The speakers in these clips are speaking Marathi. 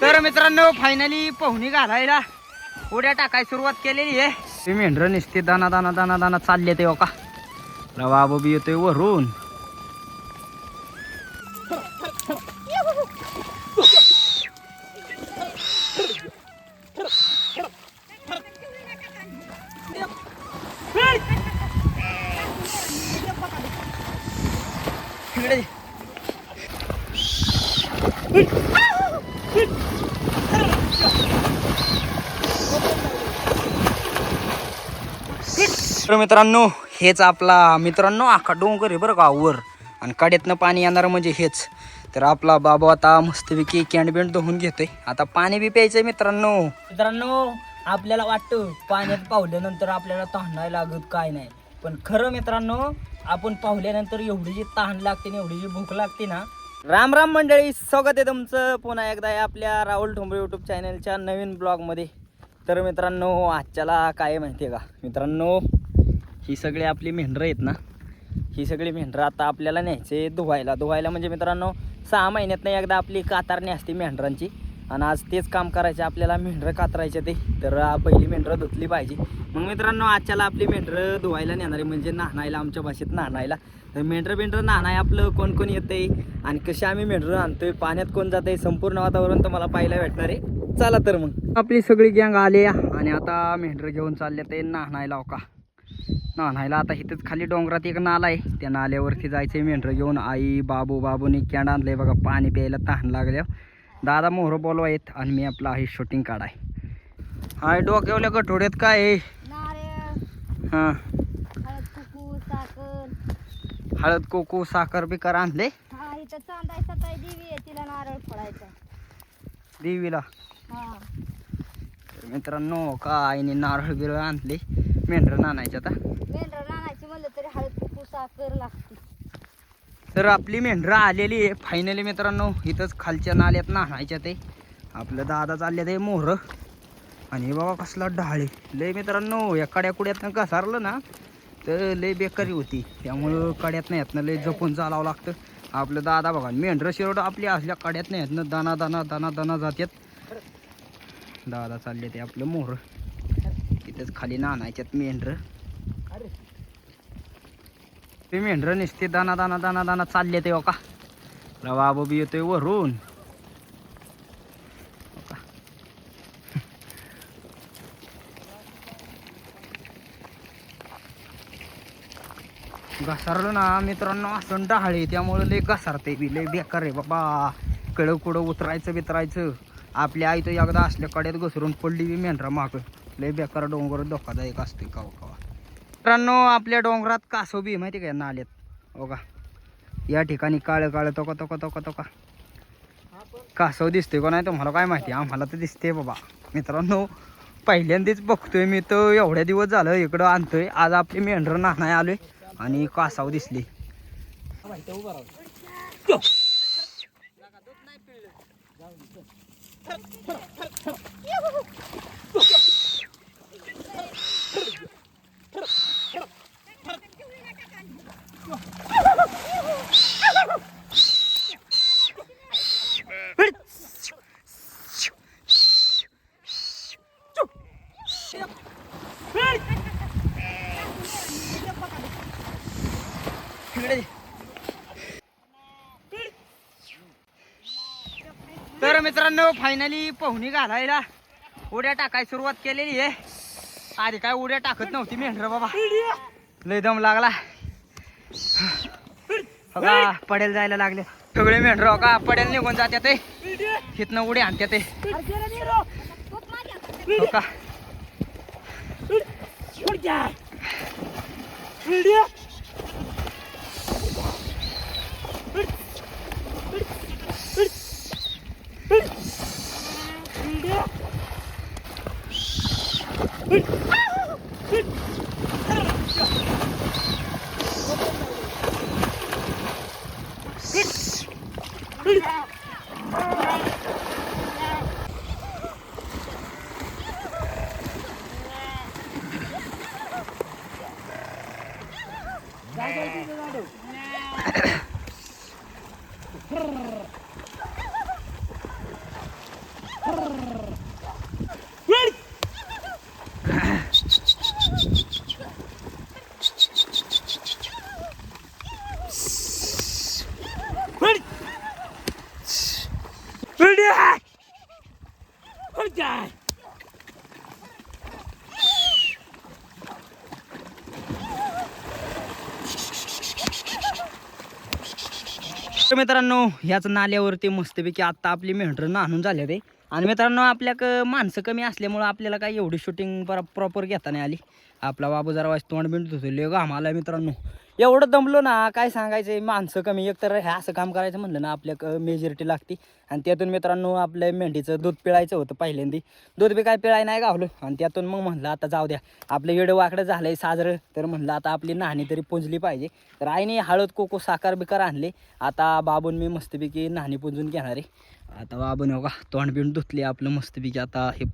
तर मित्रांनो फायनली पोहणी घालायला उड्या टाकाय सुरुवात केलेली आहे. ते मेंढर निसते दाना दाना दाना दाना चालले ते का रवा बी येतोय वरून. इकडे तर मित्रांनो हेच आपला मित्रांनो आखा डोंगर आहे बरं का वर. आणि कड्यातनं पाणी येणार म्हणजे हेच. तर आपला बाबा आता मस्तपैकी कॅन्ड बिंड धुवून घेतोय. आता पाणी बी प्यायचंय मित्रांनो. मित्रांनो आपल्याला वाटतं पाण्यात पावल्यानंतर आपल्याला तहान नाही लागत काय नाही. पण खरं मित्रांनो आपण पावल्यानंतर एवढी जी तहान लागते आणि एवढी जी भूक लागते ना राम राम मंडळी स्वागत आहे तुमचं पुन्हा एकदा आपल्या राहुल ठोंबरे यूट्यूब चॅनलच्या नवीन ब्लॉगमध्ये तर मित्रांनो आजच्याला काय आहे माहिती आहे का? मित्रांनो ही सगळी आपली मेंढरं आहेत ना? ही सगळी मेंढरं आता आपल्याला न्यायचे धुवायला. धुवायला म्हणजे मित्रांनो सहा महिन्यातनं एकदा आपली कातारणी असते मेंढरांची. आणि आज तेच काम करायचे आपल्याला मेंढरं कातरायचे ते. तर पहिली मेंढरं धुतली पाहिजे. मग मित्रांनो आजच्याला आपली मेंढरं धुवायला नेणारे म्हणजे नाहनायला आमच्या भाषेत नाहनायला तर मेंढरं मेंढरं नाहनाय आपलं कोण कोण येतंय आणि कशी आम्ही मेंढरं आणतोय पाण्यात कोण जातंय संपूर्ण वातावरण तुम्हाला पाहायला भेटणार आहे. चला तर मग. आपली सगळी गँग आली. आणि आता मेंढरं घेऊन चालले ते नाहनायला हो का नाहनायला आता इथंच खाली डोंगरात एक नाला आहे. त्या नाल्यावरती जायचंय मेंढरं घेऊन. आई बाबू बाबूनी कॅन्ड आणलंय बघा पाणी प्यायला तहान लागल्या. दादा मोहरं बोलवा आहेत आणि मी आपला आहे शूटिंग काढाय. हाय डोक्यावल्या गठोड्यात काय आहे? नारळ. हां. हळद कोको साखर बिकर आणले. हा इथं चांदाय सताय देवी आहे तिला नारळ फोडायचा. देवीला. हा. तर मित्रांनो का आईने नारळ बिरळ आणले. मेंढरं आणायचे आता. मेंढर नानायची म्हणलं तरी हळद कुकू साखर लागते. तर आपली मेंढरं आलेली आहे. फायनली मित्रांनो इथंच खालच्या नाल्यात नाहायच्या ते. आपलं दादा चालले ते मोहरं. आणि बघा कसला ढाळे लय मित्रांनो या कड्या कुड्यातनं घसारलं ना तर लय बेकारी होती. त्यामुळं कड्यात नाही यातनं लय जपून चालावं लागतं. आपलं दादा बघा मेंढरं शिरोड आपली असल्या कड्यात नाही यातनं दाना दाना दाना दाना जात्यात. दादा चालले ते आपलं मोर. तिथंच खाली नाणायच्यात मेंढरं. ते मेंढरं निसते दाना दाना दाना दाना चालले ते हो का? रवा बी येतोय वरून. घसारलं ना मित्रांनो असं डहाळे. त्यामुळे लय घसारते बी लय बेकार आहे बाबा. कडं कुडं उतरायचं बितरायचं. आपल्या आई तर एकदा असल्या कड्यात घसरून पडली बी मेंढरा माग. लय बेकार डोंगर धोकादायक असते कवा कवा. मित्रांनो आपल्या डोंगरात कासव बी आहे माहिती का नाल्यात. हो का या ठिकाणी काळं काळं तोका तोका तोका तोका. कासव दिसतोय का नाही तुम्हाला काय माहिती? आम्हाला तर दिसते बाबा. मित्रांनो पहिल्यांदाच बघतोय मी तर एवढ्या दिवस झालं इकडं आणतोय. आज आपली मेंढर नाही आलोय. आणि कासाव दिसली तर मित्रांनो फायनली पोहणी घालायला. उड्या टाकाय सुरुवात केलेली आहे. आधी काय उड्या टाकत नव्हती मेंढर बाबा. लय दम लागला. का पडेल जायला लागले. सगळे मेंढर हो का पडेल निघून जात्यात ते. हिथनं उड्या आणत्यात ते. हो का? Ui. मित्रांनो ह्याच नाल्यावरती मस्तपैकी आत्ता आपली मेंढर नाणून झाले ते आणि मित्रांनो आपल्याक माणसं कमी असल्यामुळं आपल्याला काय एवढी शूटिंग प्रॉपर घेता नाही आली. आपला बाबू जरा वाज तोंड बिंड धुतो लय आम्हाला मित्रांनो. एवढं दमलो ना काय सांगायचं माणसं कमी एक तर हे असं काम करायचं म्हणलं ना आपल्या मेजॉरिटी लागते. आणि त्यातून मित्रांनो आपल्या मेंढीचं दूध पिळायचं होतं पहिल्यांदी. दूध बी काय पिळाय नाही गावलं. आणि त्यातून मग म्हणलं आता जाऊ द्या. आपलं येडं वाकडं झालंय साजरं तर म्हणलं आता आपली नाहणी तरी पुंजली पाहिजे. तर आईने हळद कोको साखर बिकार आणले. आता बाबून मी मस्तपैकी नाहणी पुंजून घेणार. आहे आता बाबून हो का तोंड बिंड धुतले आपलं मस्तपैकी. आता हे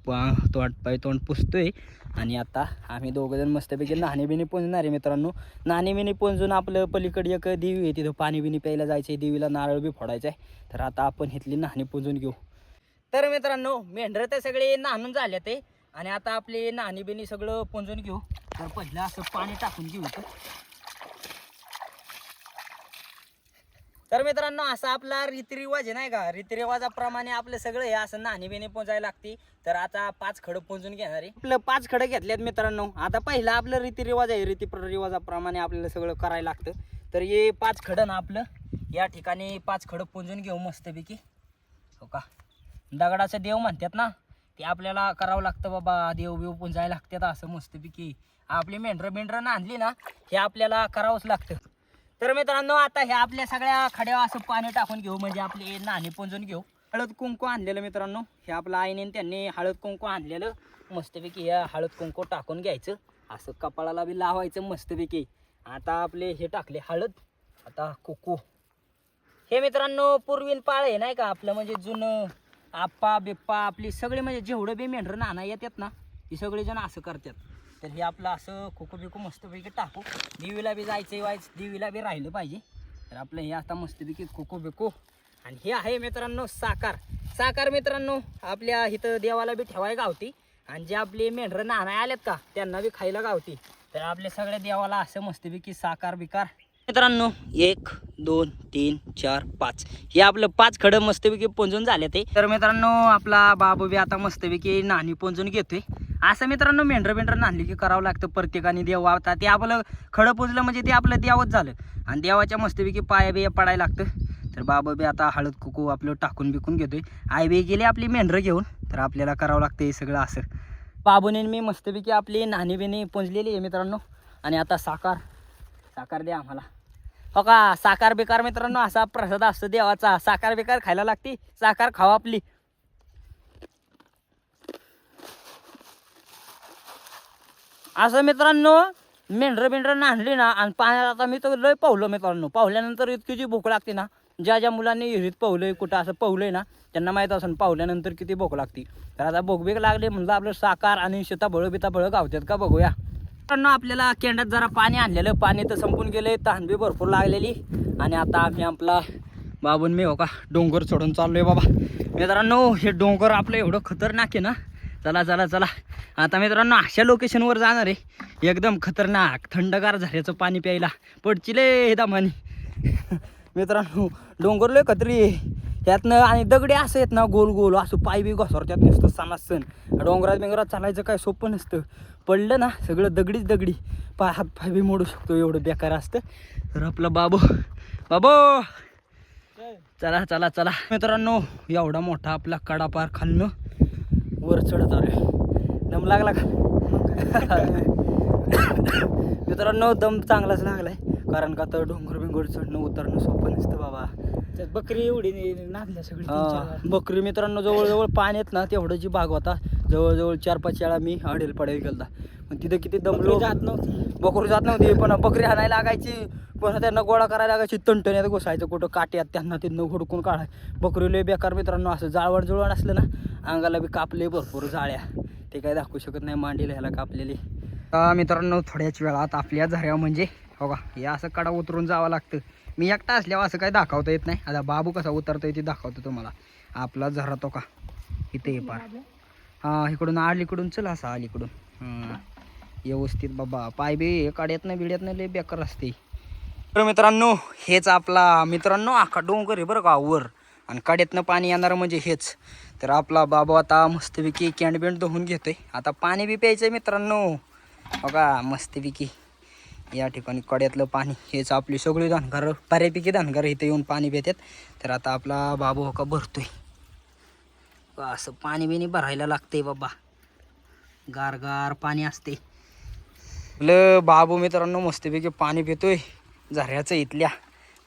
तोंड पाय तोंड पुसतोय. आणि आता आम्ही दोघंजण मस्तपैकी नाणे बिणी पुंजणार आहे मित्रांनो. नाणे बिणी पुंजून आपलं पलीकडे एक देवी आहे तिथं पाणी बिणी प्यायला जायचं आहे देवीला नारळ बी फोडायचं आहे तर आता आपण इथली नाणी पुंजून घेऊ. तर मित्रांनो मेंढरं तर सगळे नाहून झाले ते आणि आता आपली नाणी बिणी सगळं पुंजून घेऊ. तर पहिलं असं पाणी टाकून घेऊ तर मित्रांनो असा आपला रीतिरिवाज आहे नाही का? रीतिरिवाजाप्रमाणे आपलं सगळं हे असं नाणी बिणी पोचायला लागते. तर आता पाच खडं पोचून घेणार आहे. आपलं पाच खडं घेतल्यात मित्रांनो. आता पहिला आपलं रीतिरिवाज आहे. रीती रिवाजाप्रमाणे आपल्याला सगळं करायला लागतं. तर हे पाच खडं ना आपलं या ठिकाणी पाच खडं पोंजून घेऊ मस्तपैकी. हो का? दगडाचं देव म्हणतात ना ते आपल्याला करावं लागतं बाबा देव बिव पुंजायला लागतात असं मस्तपैकी. आपली मेंढरं बिंढरं आणली ना हे आपल्याला करावंच लागतं. तर मित्रांनो आता हे आपल्या सगळ्या खड्या असं पाणी टाकून घेऊ म्हणजे आपली नाणी पुंजून घेऊ. हळद कुंकू आणलेलं मित्रांनो हे आपलं आईने त्यांनी हळद कुंकू आणलेलं. मस्तपैकी हे हळद कुंकू टाकून घ्यायचं. असं कपाळाला बी लावायचं मस्तपैकी. आता आपले हे टाकले हळद आता कुकू. हे मित्रांनो पूर्वीन पाळ आहे नाही का? आपलं म्हणजे जुनं आप्पा बिप्पा आपली सगळे म्हणजे जेवढं बी मेंढरं नाना येतात ना ती सगळेजण असं करतात. तर हे आपलं असं खोको बिको मस्तपैकी टाकू. देवीला बी जायचं व्हायचं देवीला बी राहिलं पाहिजे. तर आपलं हे आता मस्तपैकी खोको बिको. आणि हे आहे मित्रांनो साकार साकार मित्रांनो आपल्या इथं देवाला बी ठेवाय गावती आणि जे आपले मेंढरं नाना आलेत का त्यांना बी खायला गावती तर आपल्या सगळ्या देवाला असं मस्तपैकी साकार बिकार मित्रांनो एक दोन तीन चार पाच. हे आपलं पाच खडं मस्तपैकी पोंजून झाले ते तर मित्रांनो आपला बाबू बी आता मस्तपैकी नाणी पोंजून घेतोय. असं मित्रांनो मेंढर बेंढर नाणली की करावं लागतं. प्रत्येकाने देव आता ते आपलं खडं पुजलं म्हणजे ते आपलं देवच झालं. आणि देवाच्या मस्तपैकी पाया बिया पडायला लागतं. तर बाबा बी आता हळद कुकू आपलं टाकून बिकून घेतोय. आई बी गेली आपली मेंढरं घेऊन. तर आपल्याला करावं लागतं हे सगळं असं. बाबूने मी मस्तपैकी आपली नाणी बिणी पोंजलेली आहे मित्रांनो. आणि आता साकार साकार द्या आम्हाला. हो का? साकार बेकार मित्रांनो असा प्रसाद असतो देवाचा. साकार बेकार खायला लागते. साकार खावा आपली. असं मित्रांनो मेंढरं बिंढरं नांदली ना आणि पाण्यात आता मी तर लय पावलं मित्रांनो. पावल्यानंतर इतकी जी भूक लागते ना ज्या ज्या मुलांनी विहिरीत पावलंय कुठं असं पावलंय ना त्यांना माहीत असेल पावल्यानंतर किती भूक लागते. तर आता भोगबेक लागली म्हणलं आपलं साकार आणि सीताफळं बिताबळं गावतात का बघूया. मित्रांनो आपल्याला केंडात जरा पाणी आणलेलं. पाणी तर संपून गेलं तहान बी भरपूर लागलेली. आणि आता आम्ही आपला बाबून मी हो का डोंगर चढून चाललोय बाबा. मित्रांनो हे डोंगर आपलं एवढं खतरनाक आहे ना? चला चला चला. आता मित्रांनो अशा लोकेशनवर जाणार आहे. एकदम खतरनाक थंडगार झाल्याचं पाणी प्यायला. पडचिले दामानी. मित्रांनो डोंगर लय खतरी आहे. त्यातनं आणि दगडे असं आहेत ना गोल गोल असं पाय बी घसरतात नसतं सणासण डोंगरात बिंगरात चालायचं काय सोपं नसतं. पडलं ना सगळं दगडीच दगडी. पाय हात पाय बी मोडू शकतो एवढं बेकार असतं. तर आपला बाबू बाबू! चला चला चला. मित्रांनो एवढा मोठा आपला कडा पार खाल्लं वर चढत आलो दम लागला का? मित्रांनो दम चांगलाच लागलाय. कारण का तर डोंगर बिंगर चढणं उतरणं सोपं नसतं बाबा. बकरी एवढी नांदल्या सगळी हा. बकरी मित्रांनो जवळजवळ पाण्यात ना तेवढं जी भाग होता जवळजवळ चार पाच वेळा मी अडेल पडेल गेलता. पण तिथं किती दमलो. जात नव्हती. बकरी जात नव्हती पण बकरी हाणायला लागायची पण त्यांना गोळा करायला लागायची तंटण्यात घुसायचं कुठं काट्यात त्यांना तिथनं हुडकून काढाय. बकरी लय बेकार मित्रांनो असं जाळवण जुळवण असलं ना अंगाला बी कापले भरपूर जाळ्या. ते काय दाखवू शकत नाही मांडीला ह्याला कापलेली. मित्रांनो थोड्याच वेळात आपल्या झऱ्या म्हणजे हो का हे असं कडा उतरून जावं लागतं. मी एकटा असल्यावर असं काही दाखवता येत नाही. आता बाबू कसा उतरतोय ते दाखवतो तुम्हाला. आपला झरा तो का? इथे ये पार. हा इकडून अलीकडून चल असा अलीकडून. हां. व्यवस्थित बाबा. पाय बी काड्यातनं बिड्यातनं लय बेकार असते तर मित्रांनो हेच आपला मित्रांनो आखा डोंगर आहे बरं का वर. आणि काड्यातनं पाणी येणार म्हणजे हेच. तर आपला बाबा आता मस्तपैकी कॅन्डबिंड धुवून घेतोय. आता पाणी बी प्यायचं मित्रांनो. बघा मस्तपैकी. या ठिकाणी कड्यातलं पाणी हेच आपली सगळी धनगर बऱ्यापैकी धनगर इथे येऊन पाणी पितात तर आता आपला बाबू हो का भरतोय. असं पाणी बिणी भरायला लागते बाबा. गार गार पाणी असते ल बाबू मित्रांनो मस्तपैकी पाणी पितोय. झऱ्याचं इथल्या.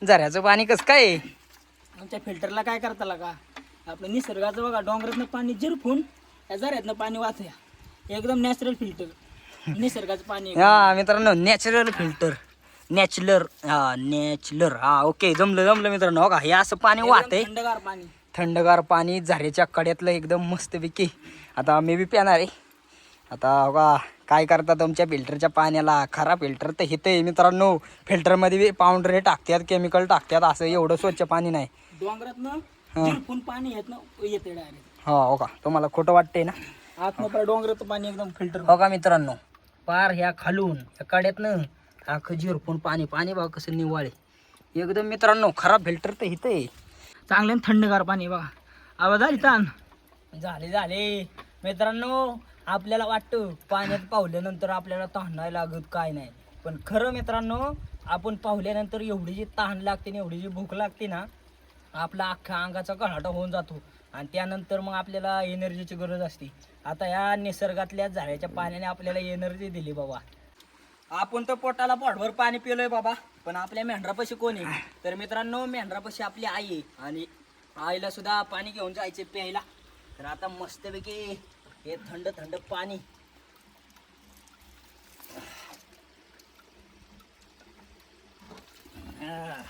झऱ्याचं पाणी कसं काय? आमच्या फिल्टरला काय करता लागा? आपलं निसर्गाचं बघा डोंगरातनं पाणी झिरपून या झऱ्यातनं पाणी वाचूया एकदम नॅचरल फिल्टर निसर्गाचं पाणी आहे. हा मित्रांनो नॅचरल फिल्टर नॅचरल हा नॅचरल हा ओके जमलं जमलं मित्रांनो. हो का हे असं पाणी एकदम वाहतंय. थंडगार पाणी. थंडगार पाणी झऱ्याच्या कड्यातलं एकदम मस्तपैकी. आता मी बी पिणार आहे. आता हो का काय करतात तुमच्या फिल्टरच्या पाण्याला? खरा फिल्टर तर हिथं आहे मित्रांनो. फिल्टरमध्ये बी पावडर हे टाकतात केमिकल टाकतात असं एवढं स्वच्छ पाणी नाही. डोंगरातनं हा. जिरपून पाणी येत ना येते डायरेक्ट हा हो का तुम्हाला खोटं वाटतंय ना? आतनं पण डोंगराचं पाणी एकदम फिल्टर हो का मित्रांनो पार ह्या खालून ह्या कड्यातनं अख्खं झिरपून पाणी पाणी बघा कसं निवाळे. एकदम मित्रांनो खराब फिल्टर तर हिथं आहे. चांगलं आणि थंडगार पाणी बघा. आवाज आली ताण झाले झाले. मित्रांनो आपल्याला वाटतं पाण्यात पावल्यानंतर आपल्याला तहान नाही लागत काय नाही. पण खरं मित्रांनो आपण पावल्यानंतर एवढी जी तहान लागते आणि एवढी जी भूक लागते ना आपला अख्ख्या अंगाचा गळाटा होऊन जातो. आणि त्यानंतर मग आपल्याला एनर्जीची गरज असते. आता या निसर्गातल्या झाडाच्या पाण्याने आपल्याला एनर्जी दिली बाबा. आपण तर पोटाला पोटभर पाणी पिलोय बाबा पण आपल्या मेंढरापाशी कोण आहे? तर मित्रांनो मेंढरापाशी आपली आई आहे आणि आईला सुद्धा पाणी घेऊन जायचे प्यायला. तर आता मस्तपैकी हे थंड थंड पाणी. आह,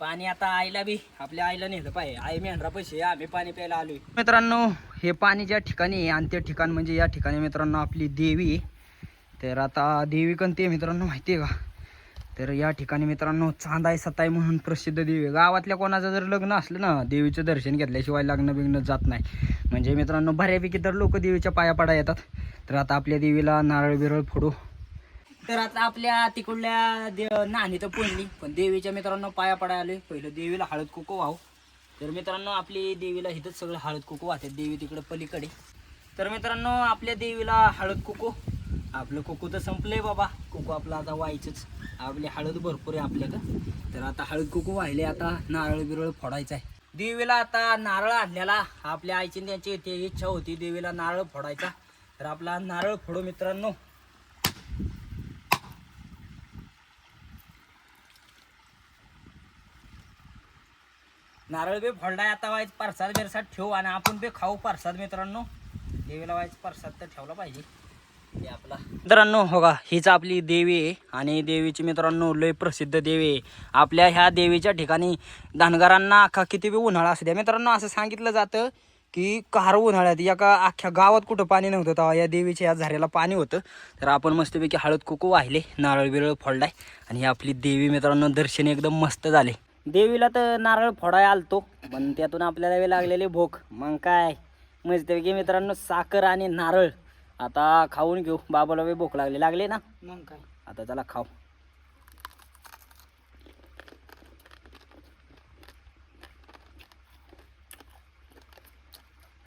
पाणी आता आईला बी आपल्या आईला नेलं पाहिजे. आई मेंढरापाशी आम्ही पाणी प्यायला आलोय. मित्रांनो हे पाणी ज्या ठिकाणी आहे आणि ते ठिकाण म्हणजे या ठिकाणी मित्रांनो आपली देवी आहे. तर आता देवी कोणती आहे मित्रांनो माहिती आहे का? तर या ठिकाणी मित्रांनो चांदाय सताय म्हणून प्रसिद्ध देवी आहे. गावातल्या कोणाचं जर लग्न असलं ना देवीचं दर्शन घेतल्याशिवाय लग्न बिग्न जात नाही. म्हणजे मित्रांनो बऱ्यापैकी तर लोक देवीच्या पाया पडा येतात. तर आता आपल्या देवीला नारळ बिरळ फोडू. तर आता आपल्या तिकडल्या देव नाणी तर पोळली पण देवीच्या मित्रांनो पाया पडाय आले पहिलं देवीला हळद कुकू वाहू. तर मित्रांनो आपली देवीला इथंच सगळं हळद कुकू वाहते. देवी तिकडे पलीकडे. तर मित्रांनो आपल्या देवीला हळद कुकू. आपलं कुकू तर संपलंय बाबा. कुकू आपलं आता व्हायचंच. आपली हळद भरपूर आहे आपल्याकडं. तर आता हळद कुकू वाहिले आता नारळ बिरळ फोडायचं आहे. देवीला आता नारळ आणलेला. आपल्या आईची त्यांची इच्छा होती देवीला नारळ फोडायचा. तर आपला नारळ फोडू मित्रांनो. नारळ बी फोडलाय आता व्हायचं प्रसाद बिरसाद ठेवू आणि आपण बी खाऊ प्रसाद मित्रांनो. देवीला व्हायचं प्रसाद तर ठेवला पाहिजे. हे आपला. मित्रांनो हो का हीच आपली देवी आहे. आणि देवीची मित्रांनो लय प्रसिद्ध देवी आहे. आपल्या ह्या देवीच्या ठिकाणी धनगरांना अख्खा किती बी उन्हाळा असू द्या. मित्रांनो असं सांगितलं जातं की कार उन्हाळ्यात एका अख्ख्या गावात कुठं पाणी नव्हतं तेव्हा या देवीच्या या झऱ्याला पाणी होतं. तर आपण मस्तपैकी हळद कुकू वाहिले नारळ बिरळ फोडलाय. आणि ही आपली देवी मित्रांनो दर्शन एकदम मस्त झाले. देवीला तर नारळ फोडाय आलतो पण त्यातून आपल्याला बी लागलेली भूक. मग काय? मस्तपैकी मित्रांनो साखर आणि नारळ. आता खाऊन घेऊ. बाबाला बी भूक लागली. लागली ना? मग काय? आता चला खाऊ.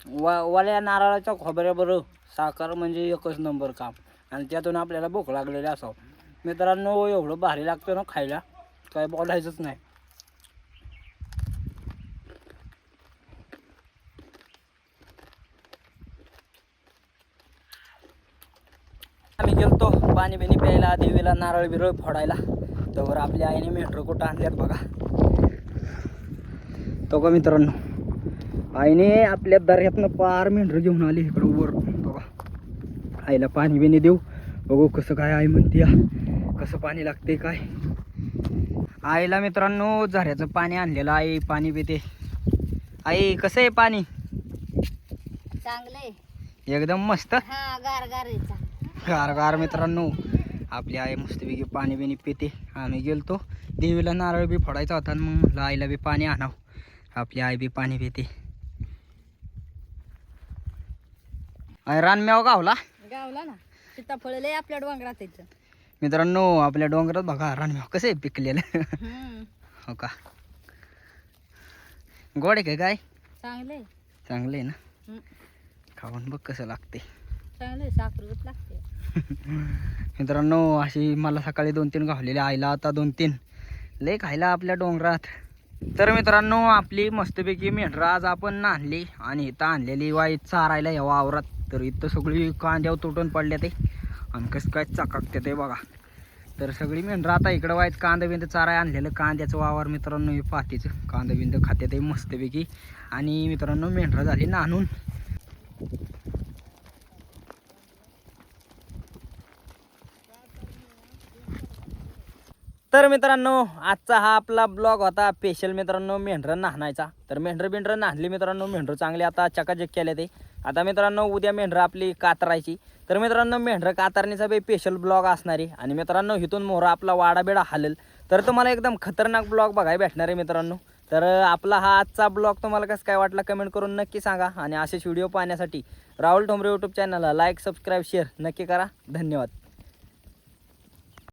वा वाल्या नारळाच्या खोबऱ्याबरोबर साखर म्हणजे एकच नंबर काम. आणि त्यातून आपल्याला भूक लागलेली असावं. मित्रांनो एवढं भारी लागतं ना खायला. काय बोलायचंच नाही. आम्ही गेलतो पाणी बिणी प्यायला देवीला नारळ बिरळ फोडायला. तर आपल्या आईने मेट्रो कुठं आणल्यात बघा. तो का मित्रांनो आईने आपल्या दर्यातनं पार मेंढरं घेऊन आली इकडं वर बघा आईला पाणी बिणी देऊ. बघू कसं काय आई म्हणते कसं पाणी लागते काय. आईला मित्रांनो झऱ्याचं पाणी आणलेलं आई पाणी पिते. आई कसं आहे पाणी? चांगलंय. एकदम मस्त? हा गार गार आहे चांगलं. गार गार मित्रांनो. आपली आई मस्तपैकी पाणी बिणी पिते आम्ही गेलतो. देवीला नारळ बी फोडायचा होता आणि मग आईला बी पाणी आणाव. आपली आई बी पाणी पिते. रानम्याव गावला? गावला ना. सीताफळ लय आपल्या डोंगरात मित्रांनो आपल्या डोंगरात बघा रानम्याव कसं आहे पिकलेलं. हो का? गोड आहे काय? चांगलं आहे. ना. खाऊन बघ कसं लागते चांगलं लागते. मित्रांनो अशी मला सकाळी दोन तीन गावलेले आईला आता दोन तीन लय खायला आपल्या डोंगरात. तर मित्रांनो आपली मस्तपैकी मेंढरा आज आपण आणली आणि इथं आणलेली वाई चारायला या वावरात. तर इथं सगळी कांद्यावर तुटून पडल्या ते. आणि कसं काय चकाकते ते बघा. तर सगळी मेंढरा आता इकडं वाईत कांदा बिंद चाराय आणलेलं कांद्याचं वावर मित्रांनो हे पातीचं. कांदा बिंद खाते ते मस्तपैकी. आणि मित्रांनो मेंढरा झाली नाणून तर मित्रांनो आजचा हा आपला ब्लॉग होता स्पेशल मित्रांनो मेंढरं नाहनायचा. तर मेंढरं बिंढरं नाहली मित्रांनो मेंढरं चांगली आता चकाचक केले ते. आता मित्रांनो उद्या मेंढरं आपली कातरायची. तर मित्रांनो मेंढरं कातरणीचा बी स्पेशल ब्लॉग असणार. आहे आणि मित्रांनो इथून मोहरा आपला वाडा बिडा हालेल. तर तुम्हाला एकदम खतरनाक ब्लॉग बघायला भेटणार आहे मित्रांनो. तर आपला हा आजचा ब्लॉग तुम्हाला कसं काय वाटला कमेंट करून नक्की सांगा. आणि असेच व्हिडिओ पाहण्यासाठी राहुल ठोंबरे यूट्यूब चॅनलला लाईक सबस्क्राईब शेअर नक्की करा. धन्यवाद.